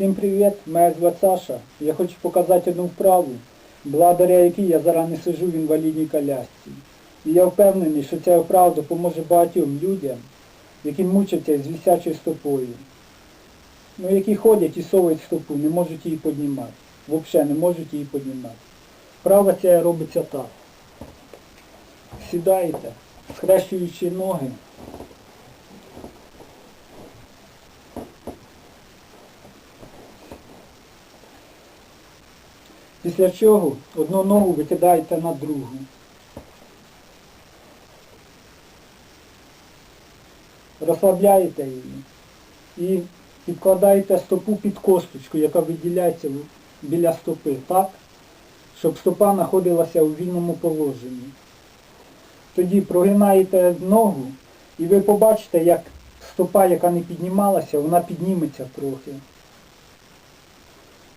Всім привіт, мене звати Саша. Я хочу показати одну вправу, благодаря якій я зараз не сижу в інвалідній колясці. І я впевнений, що ця вправа допоможе багатьом людям, які мучаться з висячою стопою. Ну, які ходять і совують стопу, не можуть її піднімати. Взагалі не можуть її піднімати. Вправа ця робиться так. Сідаєте, схрещуючи ноги. Після чого одну ногу викидаєте на другу. Розслабляєте її і підкладаєте стопу під косточку, яка виділяється біля стопи, так? Щоб стопа знаходилася у вільному положенні. Тоді прогинаєте ногу і ви побачите, як стопа, яка не піднімалася, вона підніметься трохи.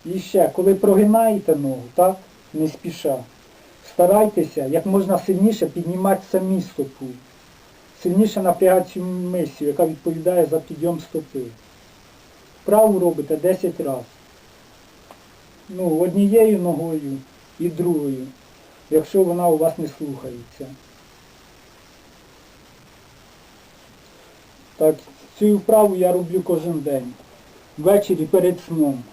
І ще, коли прогинаєте ногу, так, не спіша, старайтеся як можна сильніше піднімати самі стопу. Сильніше напрягати цю мисію, яка відповідає за підйом стопи. Вправу робите 10 разів. Ну, однією ногою і другою, якщо вона у вас не слухається. Так, цю вправу я роблю кожен день. Ввечері перед сном.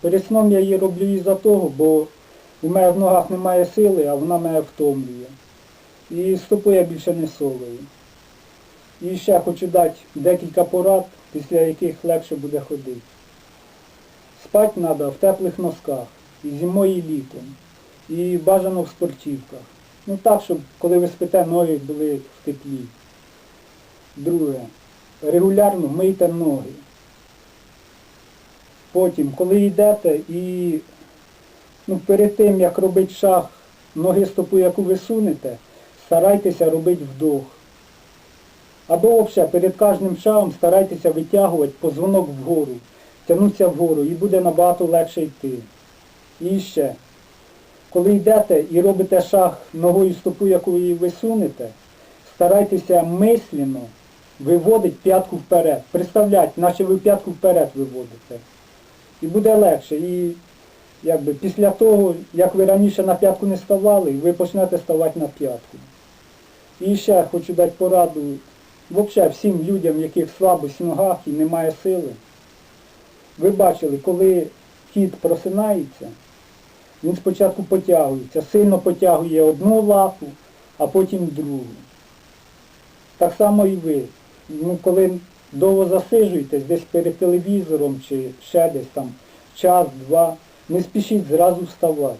Перед сном я її роблю із-за того, бо у мене в ногах немає сили, а вона мене втомлює. І стопу я більше не совую. І ще хочу дати декілька порад, після яких легше буде ходити. Спати треба в теплих носках, і зимою, і літом. І бажано в спортивках. Ну так, щоб коли ви спите, ноги були в теплі. Друге. Регулярно мийте ноги. Потім, коли йдете і ну, перед тим, як робити шаг, ноги стопу, яку ви сунете, старайтеся робити вдох. Або взагалі перед кожним шагом старайтеся витягувати позвонок вгору, тягнутися вгору і буде набагато легше йти. І ще, коли йдете і робите шаг ногою стопу, яку ви сунете, старайтеся мислено виводити п'ятку вперед. Представляйте, наче ви п'ятку вперед виводите. І буде легше. І якби після того, як ви раніше на п'ятку не ставали, ви почнете ставати на п'ятку. І ще хочу дати пораду взагалі всім людям, в яких слабость в ногах і немає сили. Ви бачили, коли кіт просинається, він спочатку потягується, сильно потягує одну лапу, а потім другу. Так само і ви. Ну, коли довго засиджуєтесь десь перед телевізором чи ще десь там час, два, не спішіть зразу вставати.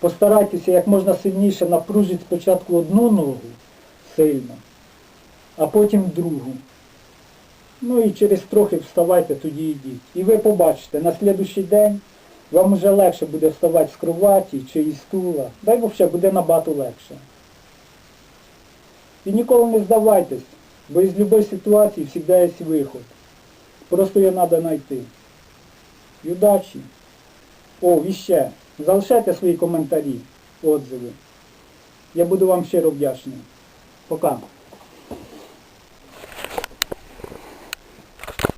Постарайтеся як можна сильніше напружити спочатку одну ногу сильно, а потім другу. Ну і через трохи вставайте, тоді йдіть. І ви побачите, на слідуючий день вам вже легше буде вставати з кроваті чи із стула. Дай взагалі буде набагато легше. І ніколи не здавайтесь, бо із будь-якої ситуації завжди є виход. Просто її треба знайти. І удачі. О, і. Залишайте свої коментарі, отзиви. Я буду вам щиро вдячний. Пока.